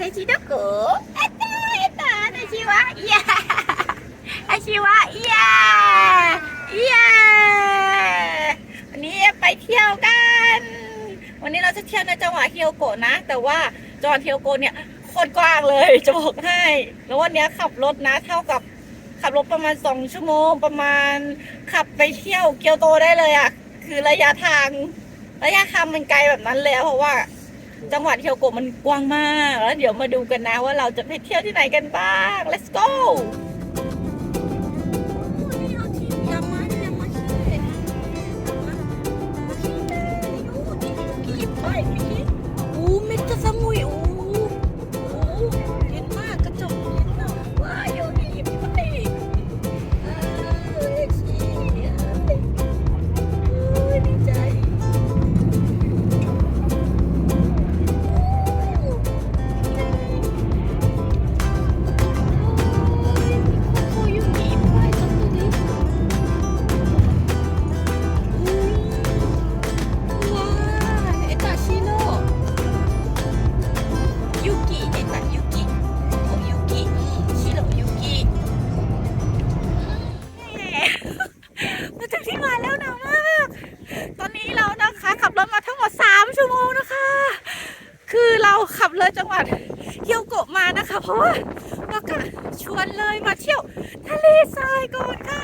ไทชิโดโกะเอตาเอตาไทชิวะเย้ไทชิวะเย้เย้วันนี้ไปเที่ยวกัน วันนี้เราจะเที่ยวในจังหวัดเฮียวโกะนะ แต่ว่าจังหวัดเฮียวโกะเนี่ยโคตรกว้างเลยจะบอกให้ แล้ววันนี้ขับรถนะเท่ากับขับรถประมาณสองชั่วโมงประมาณขับไปเที่ยวเกียวโตได้เลยอะคือระยะทางระยะทางมันไกลแบบนั้นเลยอะเพราะว่า จังหวัดเคียวโกะมันกว้างมาก แล้วเดี๋ยวมาดูกันนะว่าเราจะไปเที่ยวที่ไหนกันบ้าง let's go เลยจังหวัดเฮียวโกะมานะคะ เพราะว่าเราก็ชวนเลยมาเที่ยว ทะเลทรายก่อนค่ะ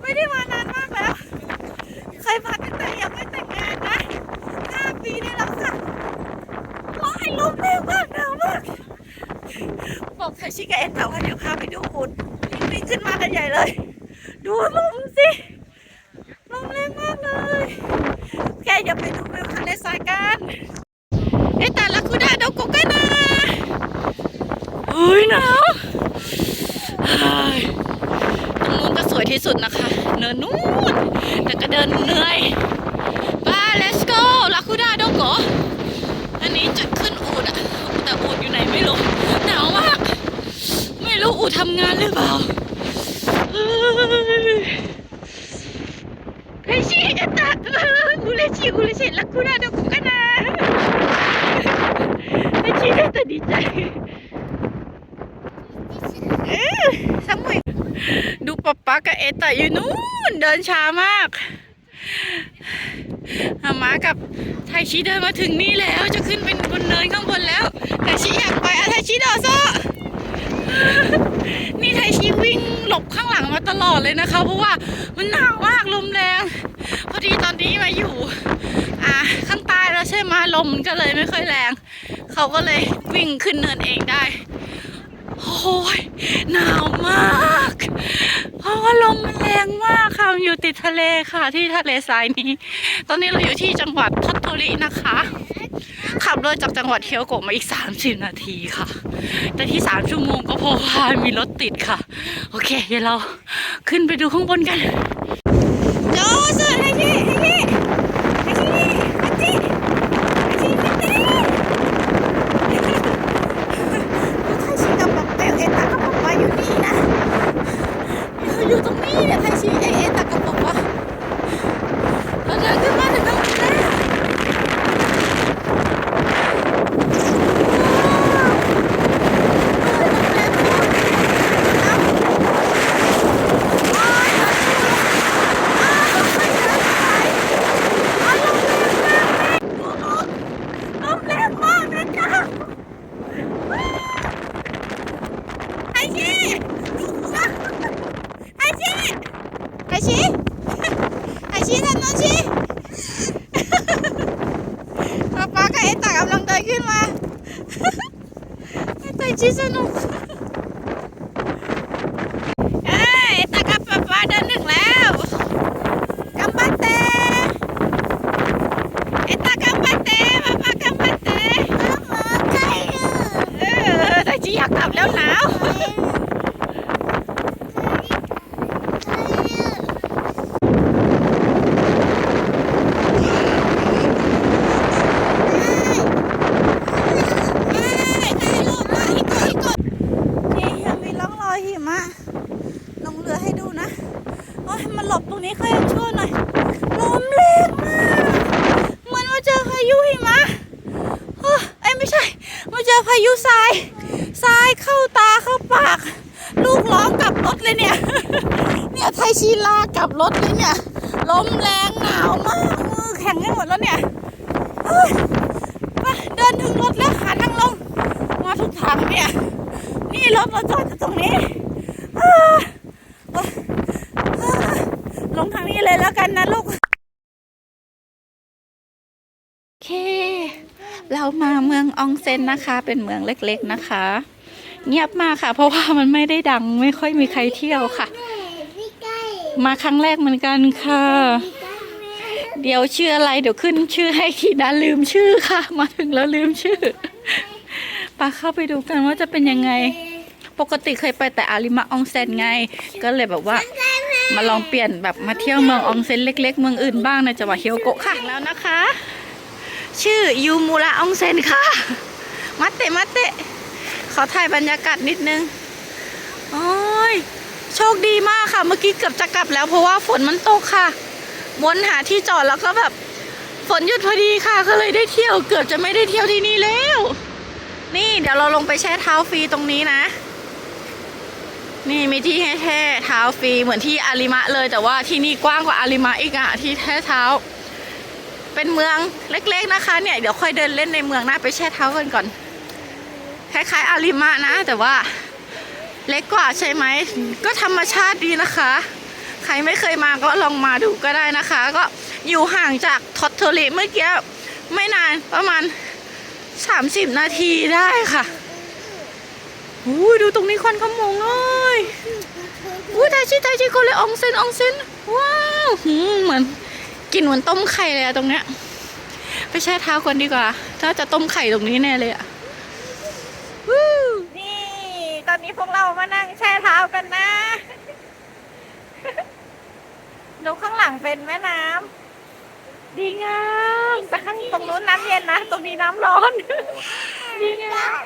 ไม่ได้มานานมากแล้วเคยมาตั้งแต่ยังไม่แต่งงานนะ5ปีได้แล้วค่ะว้ายลมแรงมากหนาวมากบอกไทชิกาเอ็นแต่ว่าเดี๋ยวพาไปดูหุ่นวิ่งขึ้นมากันใหญ่เลย ดูลมสิลมแรงมากเลย แกอย่าไปดูวิวทะเลทรายกันเอะแต่ละคุดาโดโกกันนะ เฮ้ยหนาวเฮ้ยตรงนู้นก็สวยที่สุดนะคะ เนินนู้นแต่ก็เดินเหนื่อยไป let's go ลาคุดาโดโกอันนี้จุดขึ้นอูดอะแต่อูดอยู่ไหนไม่รู้หนาวมาก ไม่รู้อูดทำงานหรือเปล่า 嬉しいやった嬉しい嬉しいラク กับเอตาอยู่นู้นเดินช้ามากอามากับไทชิเดินมาถึงนี่แล้วจะขึ้นเป็นบนเนินข้างบนแล้วไทชิอยากไปอะไทชิโดโซนี่ไทชีวิ่งหลบข้างหลังมาตลอดเลยนะคะ เพราะว่ามันหนาวมากลมแรงพอดีตอนนี้มาอยู่ อ่าข้างใต้แล้วใช่ไหมลมมันก็เลยไม่ค่อยแรง เขาก็เลยวิ่งขึ้นเนินเองได้ โอ้ยหนาวมาก เพราะว่าลมมันแรงมากค่ะมันอยู่ติดทะเลค่ะ ที่ทะเลทรายนี้ ตอนนี้เราอยู่ที่จังหวัดทัตโตรินะคะ ขับรถจากจังหวัดเทียวโกะมาอีก 30 นาทีค่ะ แต่ที่ 3 ชั่วโมงก็เพราะว่ามีรถติดค่ะ โอเค เดี๋ยวเราขึ้นไปดูข้างบนกันโจสุดให้พี่ให้พี่ให้พี่ให้พี่ให้พี่ให้พี่ไทชิกับป๊อปเปลเอตากับป๊อปปาอยู่นี่นะเราอยู่ตรงนี้เนี่ยไทชิเอเอตากับป๊อปปาเราเดินขึ้นมาถึงตรงนี้แล้ว ลมแรงมากนะจ๊ะไอชีไอชีไอชีไอชีทำน้องชีป๊าป๊ากับเอตากำลังเดินขึ้นมาไอชีสนุกเอ้ยเอตากับป๊าป๊าเดินถึงแล้วกัมบัตเต Está campate, papá campate. เออแต่จีอยากกลับแล้วหนาวเอ้ยถ่ายรูปมาอีกกดอีกกดายุทรายทรายเข้าตาเข้าปาก ลูกร้องกลับรถเลยเนี่ย เนี่ยไทยชีลากลับรถเลยเนี่ยลมแรงหนาวมากมือแข็งไปหมดแล้วเนี่ยเฮ้ยไปเดินถึงรถแล้วขานั่งลงมาถูกทางเนี่ย นี่รถเราจอดอยู่ตรงนี้ลงทางนี้เลยแล้วกันนะลูกโอเค เรามาเมืองอองเซนนะคะ เป็นเมืองเล็กๆนะคะ เงียบมากค่ะ เพราะว่ามันไม่ได้ดังไม่ค่อยมีใครเที่ยวค่ะ มาครั้งแรกเหมือนกันค่ะ เดี๋ยวชื่ออะไรเดี๋ยวขึ้นชื่อให้ทีนะลืมชื่อค่ะ มาถึงแล้วลืมชื่อปาเข้าไปดูกันว่าจะเป็นยังไง ปกติเคยไปแต่อาริมะอองเซนไง ก็เลยแบบว่ามาลองเปลี่ยนแบบมาเที่ยวเมืองอองเซนเล็ก ๆ เมืองอื่นบ้างในจังหวัดเฮียวโกะค่ะแล้วนะคะ ชื่อยูมูระอองเซนค่ะ มัตเตะมัตเตะขอถ่ายบรรยากาศนิดนึง โอ้ย โชคดีมากค่ะ เมื่อกี้เกือบจะกลับแล้วเพราะว่าฝนมันตกค่ะ วนหาที่จอดแล้วก็แบบ ฝนหยุดพอดีค่ะ ก็เลยได้เที่ยว เกือบจะไม่ได้เที่ยวที่นี่แล้ว นี่เดี๋ยวเราลงไปแช่เท้าฟรีตรงนี้นะ นี่มีที่ให้แช่เท้าฟรีเหมือนที่อาริมะเลย แต่ว่าที่นี่กว้างกว่าอาริมะอีกอะที่แช่เท้า เป็นเมืองเล็กๆนะคะ เนี่ยเดี๋ยวค่อยเดินเล่นในเมืองนะไปแช่เท้ากันก่อน คล้ายๆอาริมะนะ แต่ว่าเล็กกว่าใช่ไหม ก็ธรรมชาติดีนะคะ ใครไม่เคยมาก็ลองมาดูก็ได้นะคะ ก็อยู่ห่างจากทอตเทอริเมื่อกี้ไม่นานประมาณ 30 นาทีได้ค่ะอู้ดูตรงนี้ควันขโมงเลยอู้ไทชิไทชิโกเลยอองเซนอองเซนว้าว เหมือน กลินเหมือนต้มไข่เลยอะตรงเนี้ย ไปแช่เท้าก่อนดีกว่า ถ้าจะต้มไข่ตรงนี้แน่เลยอะวู้นี่ ตอนนี้พวกเรามานั่งแช่เท้ากันนะดูข้างหลังเป็นแม่น้ำดีงามแต่ข้างตรงนู้นน้ำเย็นนะ ตรงนี้น้ำร้อน ดีงาม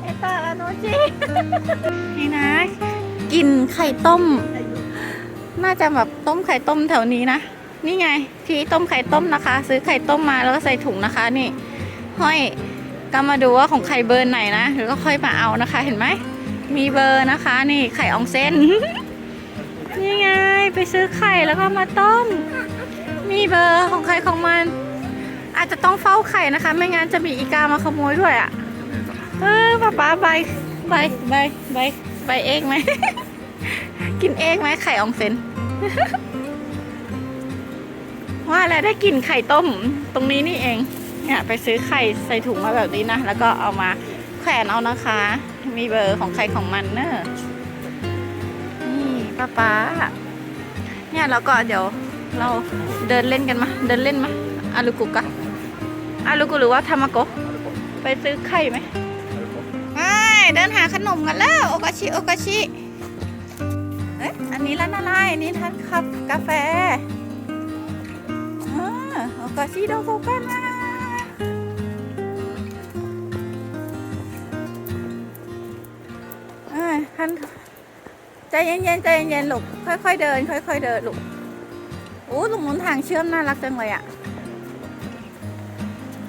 เอตาลาโนจินี่นะ กินไข่ต้ม น่าจะแบบต้มไข่ต้มแถวนี้นะ นี่ไง ที่ต้มไข่ต้มนะคะ ซื้อไข่ต้มมาแล้วก็ใส่ถุงนะคะ นี่ ห้อยก็มาดูว่าของไข่เบอร์ไหนนะหรือก็ค่อยมาเอานะคะ เห็นไหม มีเบอร์นะคะ นี่ไข่อองเส้น นี่ไง ไปซื้อไข่แล้วก็มาต้ม มีเบอร์ของใครของมัน อาจจะต้องเฝ้าไข่นะคะ ไม่งั้นจะมีอีกามาขโมยด้วยอะ่ะเออป้าป้าใบใบใบใบใบเองไหม กินเองไหมไข่อองเซนว่าแล้วได้กินไข่ต้มตรงนี้นี่เองเนี่ยไปซื้อไข่ใส่ถุงมาแบบนี้นะ แล้วก็เอามาแขวนเอานะคะ มีเบอร์ของใครของมันเนอะนี่ป้าป้าเนี่ยแล้วก็เดี๋ยวเราเดินเล่นกันมา เดินเล่นมาอารุกุกะ อารุกุหรือว่าทามาโกะไปซื้อไข่ไหมไปเดินหาขนมกันแล้ว โอกาชิโอกาชิเอ๊ะอันนี้ร้านอะไรอันนี้ท่านคับกาแฟอ่าโอกาชิโดโกกันนะอ่าท่านใจเย็นๆใจเย็นๆลูกค่อยๆเดิน ค่อยๆเดินลูกโอ้ตรงนู้นทางเชื่อมน่ารักจังเลยอะ่ะ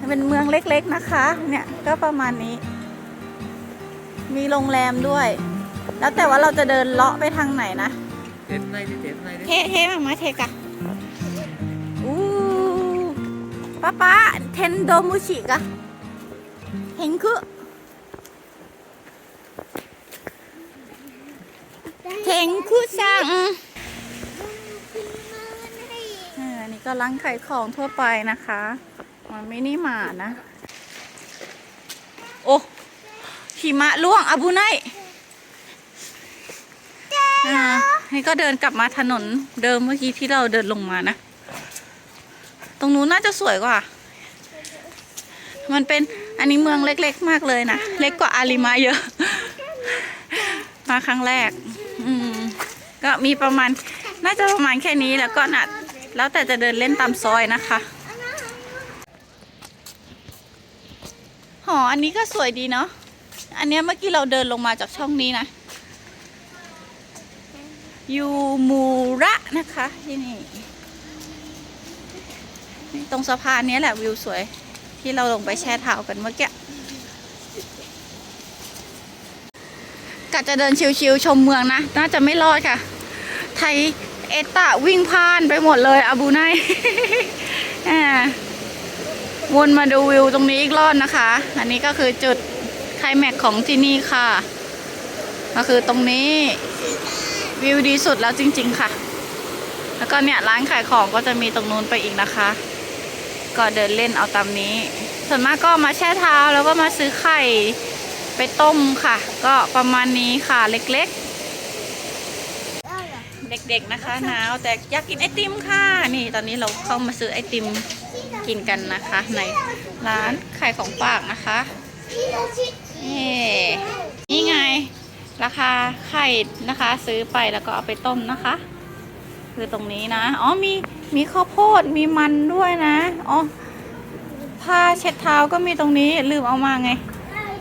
เป็นเมืองเล็กๆนะคะ เนี่ยก็ประมาณนี้ มีโรงแรมด้วย แล้วแต่ว่าเราจะเดินเลาะไปทางไหนนะ เทสในเทสในเท่เท่มากมาเทกะอู้ป้าป้าเทนโดมุชิกะเฮงคุเฮงคุซังอันนี้ก็ร้านขายของทั่วไปนะคะ มันไม่นี่มานะ โอ้หิมะล่วงอาบุไนอ่านี่ก็เดินกลับมาถนนเดิมเมื่อกี้ที่เราเดินลงมานะ ตรงนู้นน่าจะสวยกว่า มันเป็นอันนี้เมืองเล็กๆมากเลยนะ เล็กกว่าอาริมาเยอะ มาครั้งแรก อืม ก็มีประมาณ น่าจะประมาณแค่นี้แล้วก็น่ะแล้วแต่จะเดินเล่นตามซอยนะคะ หออันนี้ก็สวยดีเนาะ อันเนี้ยเมื่อกี้เราเดินลงมาจากช่องนี้นะ ยูมูระนะคะที่นี่ ตรงสะพานนี้แหละวิวสวย ที่เราลงไปแช่เท้ากันเมื่อกี้กะจะเดินชิวๆชมเมืองนะ น่าจะไม่รอดค่ะ ไทยเอตตะวิ่งผ่านไปหมดเลยอาบูไนอ่า วนมาดูวิวตรงนี้อีกรอบนะคะ อันนี้ก็คือจุดไคลแม็กของที่นี่ค่ะ ก็คือตรงนี้วิวดีสุดแล้วจริง ๆ ค่ะ แล้วก็เนี่ยร้านขายของก็จะมีตรงนู้นไปอีกนะคะ ก็เดินเล่นเอาตามนี้ ส่วนมากก็มาแช่เท้าแล้วก็มาซื้อไข่ไปต้มค่ะ ก็ประมาณนี้ค่ะเล็กๆ เด็กๆนะคะหนาวแต่อยากกินไอติมค่ะ นี่ตอนนี้เราเข้ามาซื้อไอติม กินกันนะคะ ในร้านขายของฝากนะคะนี่นี่ไง ราคาไข่นะคะ ซื้อไปแล้วก็เอาไปต้มนะคะ คือตรงนี้นะ อ๋อมีมีข้าวโพดมีมันด้วยนะอ๋อผ้าเช็ดเท้าก็มีตรงนี้ลืมเอามาไง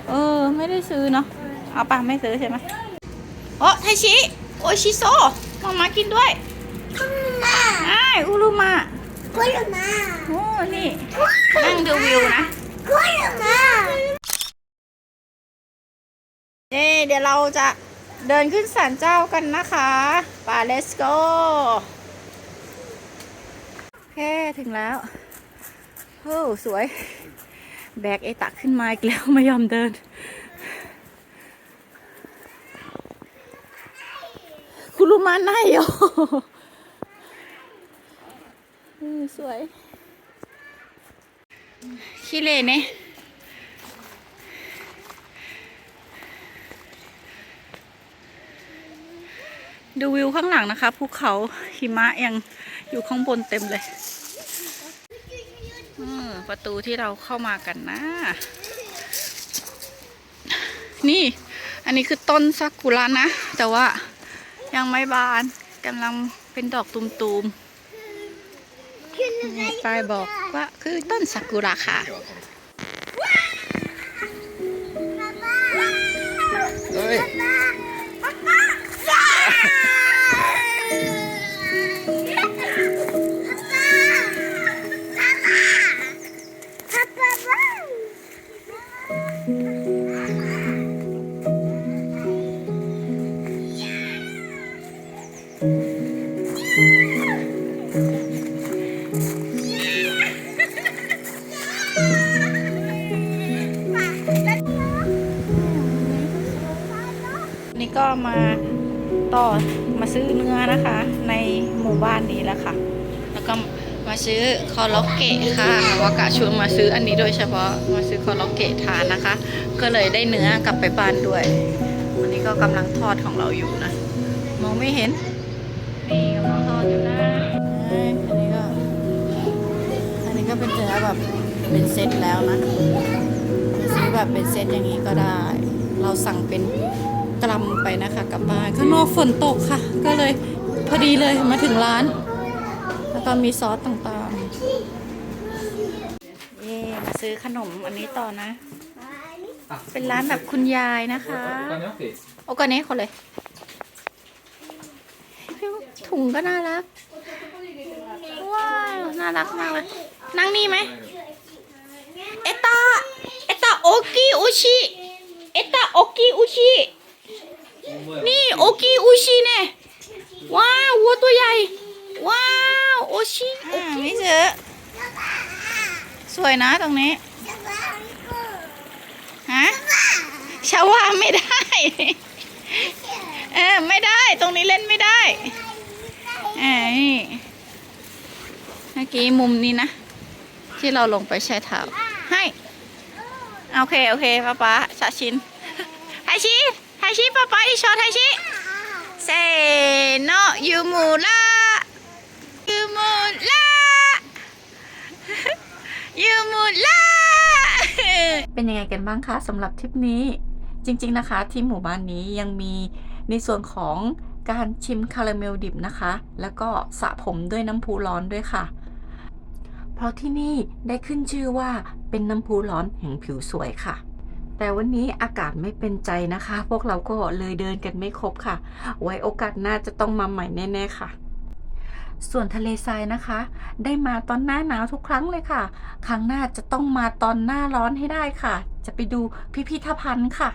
เออ ไม่ได้ซื้อเนาะเอาปะไม่ซื้อใช่ไหมโอ้ไทชิ โอชิโซมามากินด้วยอ้ายอุรุมะ กุลมาโอ้นี่ นั่งดูวิวนะกุลมานี่เดี๋ยวเราจะเดินขึ้นศาลเจ้ากันนะคะไป่า let's go โอเค ถึงแล้วโอ้สวย แบกไอตักขึ้นมาอีกแล้วไม่ยอมเดิน คุณรู้มาไหนโอเออ สวยขี้เล่เนี่ยดูวิวข้างหลังนะคะภูเขาหิมะยังอยู่ข้างบนเต็มเลยประตูที่เราเข้ามากันนะ นี่อันนี้คือต้นซากุระนะ แต่ว่ายังไม่บานกำลังเป็นดอกตุมๆ ปายบอกว่าคือต้นซากุระค่ะ ก็มาต่อมาซื้อเนื้อนะคะ ในหมู่บ้านนี้แหละค่ะ แล้วก็มาซื้อคอลล็อกเกะค่ะวากะชวนมาซื้ออันนี้โดยเฉพาะมาซื้อคอลล็อกเกะทานนะคะ ก็เลยได้เนื้อกลับไปบ้านด้วยวันนี้ก็กำลังทอดของเราอยู่นะ มองไม่เห็นนี่กำลังทอดอยู่นะอันนี้ก็อันนี้ก็เป็นเนื้อแบบเป็นเซตแล้วนะซื้อแบบเป็นเซตอย่างนี้ก็ได้ เราสั่งเป็น กรัมไปนะคะกลับบ้านข้างนอกฝนตกค่ะ ก็เลยพอดีเลยมาถึงร้าน แล้วก็มีซอสต่างๆ เย่มาซื้อขนมอันนี้ต่อนะ เป็นร้านแบบคุณยายนะคะโอกาเน่คนเลย ถุงก็น่ารัก ว้าว น่ารักมากเลย นั่งนี่ไหมเอตาเอตาโอกิอุชิเอตาโอกิอุชิ นี่โอกิอุชิเนี่ยว้าววัวตัวใหญ่ ว้าวโอชิโอกิไม่เจอสวยนะตรงนี้ฮะชาวาไม่ได้ เออไม่ได้ตรงนี้เล่นไม่ได้เอ่านี่เมื่อกี้มุมนี้นะ ที่เราลงไปแช่เท้าให้ โอเค โอเคป้าป๊าชาชินไทชิไทชิป้าป๊าอีชอไทชิเซโนยูมูล่ายูมูล่ายูมูล่าเป็นยังไงกันบ้างคะสำหรับทริปนี้ จริงๆนะคะที่หมู่บ้านนี้ยังมีในส่วนของการชิมคาราเมลดิบนะคะ แล้วก็สระผมด้วยน้ำพุร้อนด้วยค่ะ เพราะที่นี่ได้ขึ้นชื่อว่าเป็นน้ำพุร้อนแห่งผิวสวยค่ะ แต่วันนี้อากาศไม่เป็นใจนะคะ พวกเราก็เลยเดินกันไม่ครบค่ะ ไว้โอกาสหน้าจะต้องมาใหม่แน่ๆค่ะ ส่วนทะเลทรายนะคะ ได้มาตอนหน้าหนาวทุกครั้งเลยค่ะ ครั้งหน้าจะต้องมาตอนหน้าร้อนให้ได้ค่ะ จะไปดูพิพิธภัณฑ์ค่ะ